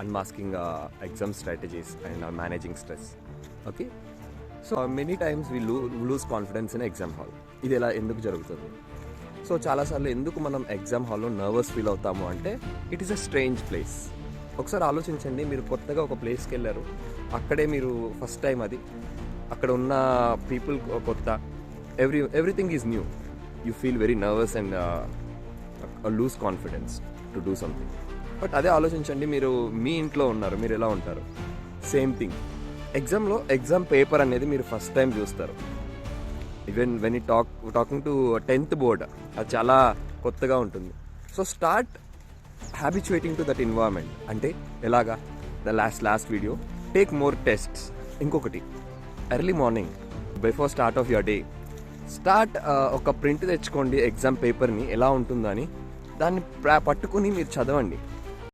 unmasking uh, exam strategies and uh, managing stress. Okay, so many times we lo lose confidence in exam hall ఇది ఎలా ఎందుకు జరుగుతుంది? So చాలాసార్లు ఎందుకు మనం ఎగ్జామ్ హాల్లో నర్వస్ ఫీల్ అవుతాము అంటే it is a strange place ఒకసారి ఆలోచించండి మీరు కొత్తగా ఒక ప్లేస్కి వెళ్ళారు అక్కడే మీరు ఫస్ట్ టైం అది. అక్కడ ఉన్న పీపుల్ కొత్త. Every everything is new you feel very nervous and lose confidence to do something but అదే ఆలోచించండి మీరు మీ ఇంట్లో ఉన్నారు మీరు ఎలా ఉంటారు? సేమ్ థింగ్ ఎగ్జామ్లో ఎగ్జామ్ పేపర్ అనేది మీరు ఫస్ట్ టైం చూస్తారు. Even when I talk talking to tenth board అది చాలా కొత్తగా ఉంటుంది. So start habituating to that environment అంటే ఎలాగా? The last last video take more tests ఇంకొకటి early morning before start of your day start ఒక print తెచ్చుకోండి ఎగ్జామ్ పేపర్ని ఎలా ఉంటుందని. దాన్ని ప్రా- పట్టుకుని మీరు చదవండి.